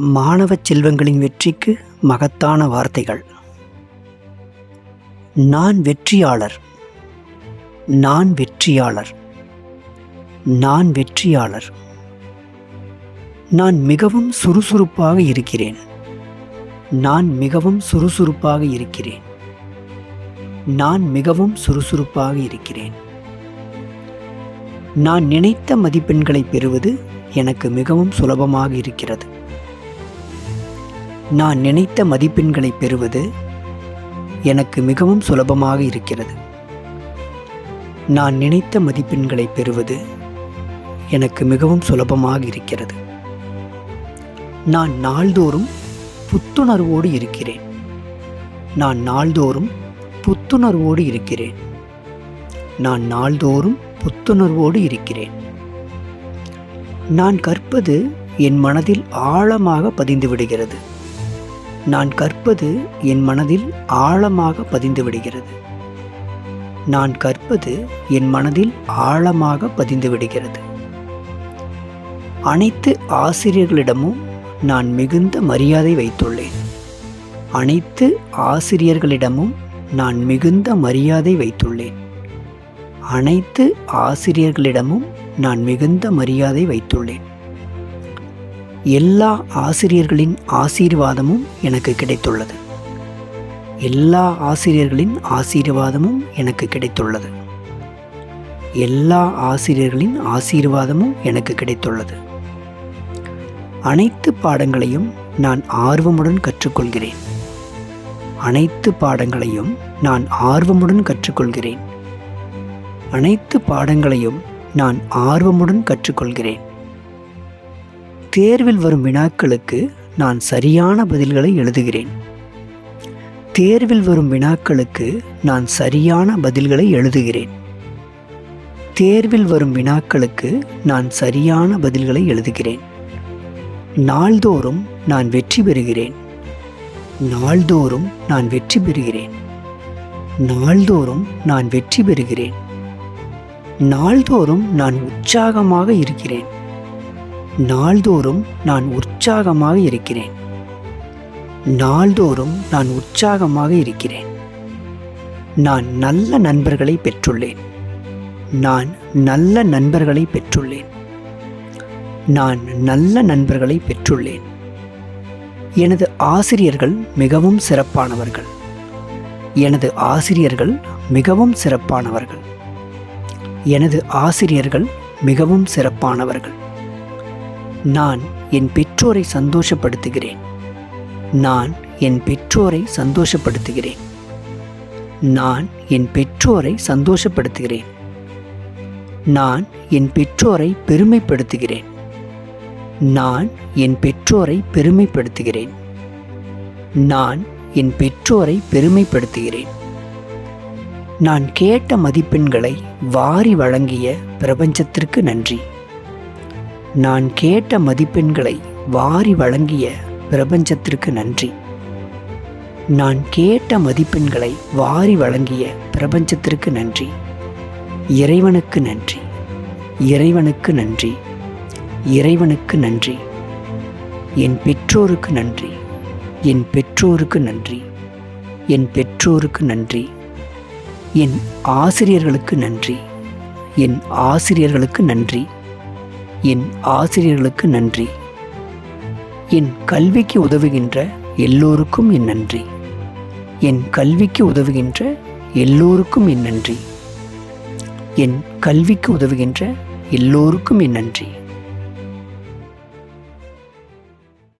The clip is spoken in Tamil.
மாணவ செல்வங்களின் வெற்றிக்கு மகத்தான வார்த்தைகள். நான் வெற்றியாளர். நான் வெற்றியாளர். நான் வெற்றியாளர். நான் மிகவும் சுறுசுறுப்பாக இருக்கிறேன். நான் மிகவும் சுறுசுறுப்பாக இருக்கிறேன். நான் மிகவும் சுறுசுறுப்பாக இருக்கிறேன். நான் நினைத்த மதிப்பெண்களை பெறுவது எனக்கு மிகவும் சுலபமாக இருக்கிறது. நான் நினைத்த மதிப்பெண்களை பெறுவது எனக்கு மிகவும் சுலபமாக இருக்கிறது. நான் நினைத்த மதிப்பெண்களை பெறுவது எனக்கு மிகவும் சுலபமாக இருக்கிறது. நான் நாள்தோறும் புத்துணர்வோடு இருக்கிறேன். நான் நாள்தோறும் புத்துணர்வோடு இருக்கிறேன். நான் நாள்தோறும் புத்துணர்வோடு இருக்கிறேன். நான் கற்பது என் மனதில் ஆழமாக பதிந்து விடுகிறது. நான் கற்பது என் மனதில் ஆழமாக பதிந்து விடுகிறது. நான் கற்பது என் மனதில் ஆழமாக பதிந்து விடுகிறது. அனைத்து ஆசிரியர்களிடமும் நான் மிகுந்த மரியாதை வைத்துள்ளேன். அனைத்து ஆசிரியர்களிடமும் நான் மிகுந்த மரியாதை வைத்துள்ளேன். அனைத்து ஆசிரியர்களிடமும் நான் மிகுந்த மரியாதை வைத்துள்ளேன். எல்லா ஆசிரியர்களின் ஆசீர்வாதமும் எனக்கு கிடைத்துள்ளது. எல்லா ஆசிரியர்களின் ஆசீர்வாதமும் எனக்கு கிடைத்துள்ளது. எல்லா ஆசிரியர்களின் ஆசீர்வாதமும் எனக்கு கிடைத்துள்ளது. அனைத்து பாடங்களையும் நான் ஆர்வமுடன் கற்றுக்கொள்கிறேன். அனைத்து பாடங்களையும் நான் ஆர்வமுடன் கற்றுக்கொள்கிறேன். அனைத்து பாடங்களையும் நான் ஆர்வமுடன் கற்றுக்கொள்கிறேன். தேர்வில் வரும் வினாக்களுக்கு நான் சரியான பதில்களை எழுதுகிறேன். தேர்வில் வரும் வினாக்களுக்கு நான் சரியான பதில்களை எழுதுகிறேன். தேர்வில் வரும் வினாக்களுக்கு நான் சரியான பதில்களை எழுதுகிறேன். நாள்தோறும் நான் வெற்றி பெறுகிறேன். நாள்தோறும் நான் வெற்றி பெறுகிறேன். நாள்தோறும் நான் வெற்றி பெறுகிறேன். நாள்தோறும் நான் உற்சாகமாக இருக்கிறேன். நாள்தோறும் நான் உற்சாகமாக இருக்கிறேன். நாள்தோறும் நான் உற்சாகமாக இருக்கிறேன். நான் நல்ல நண்பர்களை பெற்றுள்ளேன். நான் நல்ல நண்பர்களை பெற்றுள்ளேன். நான் நல்ல நண்பர்களை பெற்றுள்ளேன். எனது ஆசிரியர்கள் மிகவும் சிறப்பானவர்கள். எனது ஆசிரியர்கள் மிகவும் சிறப்பானவர்கள். எனது ஆசிரியர்கள் மிகவும் சிறப்பானவர்கள். நான் என் பெற்றோரை சந்தோஷப்படுத்துகிறேன். நான் என் பெற்றோரை சந்தோஷப்படுத்துகிறேன். நான் என் பெற்றோரை சந்தோஷப்படுத்துகிறேன். நான் என் பெற்றோரை பெருமைப்படுத்துகிறேன். நான் என் பெற்றோரை பெருமைப்படுத்துகிறேன். நான் என் பெற்றோரை பெருமைப்படுத்துகிறேன். நான் கேட்ட மதிப்பெண்களை வாரி வழங்கிய பிரபஞ்சத்திற்கு நன்றி. நான் கேட்ட மதிப்பெண்களை வாரி வழங்கிய பிரபஞ்சத்திற்கு நன்றி. நான் கேட்ட மதிப்பெண்களை வாரி வழங்கிய பிரபஞ்சத்திற்கு நன்றி. இறைவனுக்கு நன்றி. இறைவனுக்கு நன்றி. இறைவனுக்கு நன்றி. என் பெற்றோருக்கு நன்றி. என் பெற்றோருக்கு நன்றி. என் பெற்றோருக்கு நன்றி. என் ஆசிரியர்களுக்கு நன்றி. என் ஆசிரியர்களுக்கு நன்றி. என் ஆசிரியர்களுக்கு நன்றி. என் கல்விக்கு உதவுகின்ற எல்லோருக்கும் என் நன்றி. என் கல்விக்கு உதவுகின்ற எல்லோருக்கும் என் நன்றி. என் கல்விக்கு உதவுகின்ற எல்லோருக்கும் என் நன்றி.